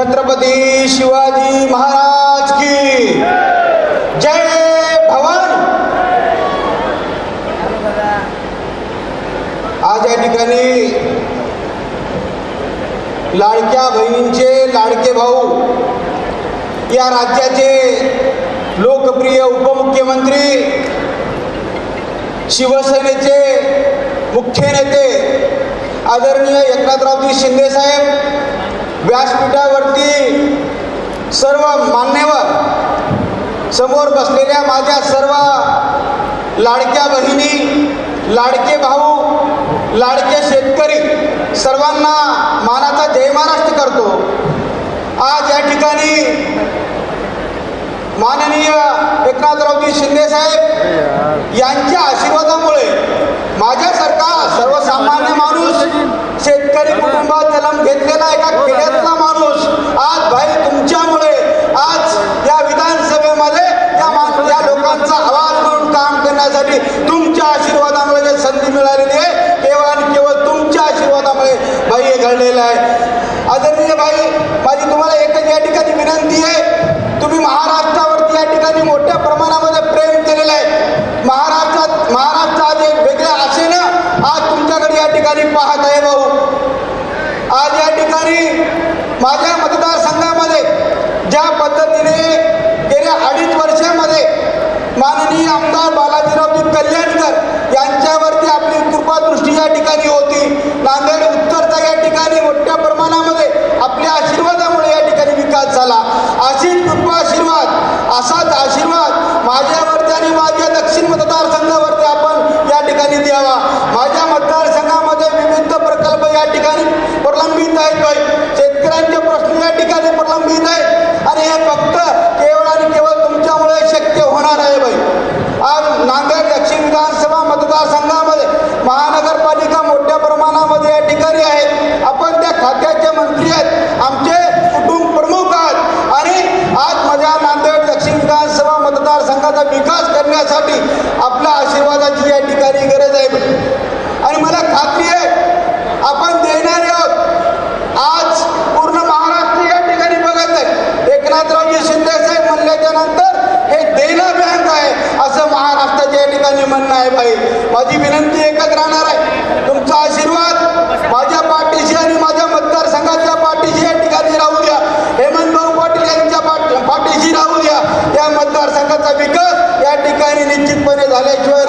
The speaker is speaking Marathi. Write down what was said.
छत्रपती शिवाजी महाराज की जय भवानी. आज या ठिकाणी लाडक्या बहिणींचे लाडके भाऊ या राज्याचे लोकप्रिय उपमुख्यमंत्री शिवसेनेचे मुख्य नेते आदरणीय एकनाथरावजी शिंदे साहेब सर्व मान्यवर समोर बसलेल्या माझ्या सर्व लाडक्या बहिणी लाडके भाऊ लाडके शेतकरी सर्वांना मानाचा जय महाराष्ट्र करतो. आज या ठिकाणी माननीय एकनाथरावजी शिंदेसाहेब यांच्या आशीर्वादामुळे माझ्यासारखा सर्वसामान्य माणूस शेतकरी कुटुंबात जन्म घेतलेला एका खेड्यातला माणूस आज भाई तुमच्यामुळे आज या विधानसभेमध्ये या मा- या लोकांचा आवाज म्हणून काम करण्यासाठी तुमच्या आशीर्वादामुळे जे संधी मिळालेली आहे केवळ आणि केवळ तुमच्या आशीर्वादामुळे भाई हे घडलेलं आहे. आदरणीय भाई माझी तुम्हाला एकच या ठिकाणी विनंती आहे. तुम्ही महाराष्ट्रावरती या ठिकाणी मोठ्या प्रमाणामध्ये प्रेम केलेलं आहे. महाराष्ट्रात महाराष्ट्र आज एक वेगळ्या आशेनं आज तुमच्याकडे या ठिकाणी पाहत आहे भाऊ. आज या ठिकाणी माझ्या मतदारसंघामध्ये ज्या पद्धतीने गेल्या अडीच वर्षामध्ये माननीय आमदार बालाजीरावजी कल्याणकर यांच्यावरती आपली कृपादृष्टी या ठिकाणी होती नांदेड उत्तरचा या ठिकाणी मोठ्या प्रमाणामध्ये आपल्या आशीर्वादामुळे या ठिकाणी विकास झाला अशीच कृपा आशीर्वाद असाच आशीर्वाद. माझ्यावरती आणि माझ्या दक्षिण मतदारसंघावरती आपण या ठिकाणी द्यावा. माझ्या मतदारसंघामध्ये विविध प्रकल्प या ठिकाणी प्रलंबित आहेत बाई. शेतकऱ्यांचे प्रश्न या ठिकाणी प्रलंबित आहेत. आणि हे फक्त केवळ आणि केवळ तुमच्यामुळे शक्य होणार आहे बाई. आज नांदेड दक्षिण विधानसभा मतदारसंघामध्ये महानगरपालिका मोठ्या प्रमाणामध्ये या ठिकाणी आहे आपण त्या खात्याचे मंत्री आहेत आमचे कुटुंब प्रमुख आहात आणि आज माझ्या नांदेड दक्षिण विधानसभा मतदारसंघाचा विकास करण्यासाठी आपल्या आशीर्वादाची या ठिकाणी गरज आहे आणि मला खात्री आहे आपण देणारे आहोत. आज पूर्ण महाराष्ट्र या ठिकाणी बघत आहे. एकनाथरावजी शिंदे साहेब म्हणल्याच्या नंतर हे देना बँक आहे असं महाराष्ट्राच्या या ठिकाणी म्हणणं आहे भाई माझी विनंती एकच राहणार आहे तुमचा आशीर्वाद माझ्या पाठीशी आणि माझ्या मतदारसंघाच्या पाठीशी या ठिकाणी राहू द्या हेमंत भाऊ पाटील यांच्या पाठ पाठीशी राहू द्या या मतदारसंघाचा विकास या ठिकाणी निश्चितपणे झाल्याशिवाय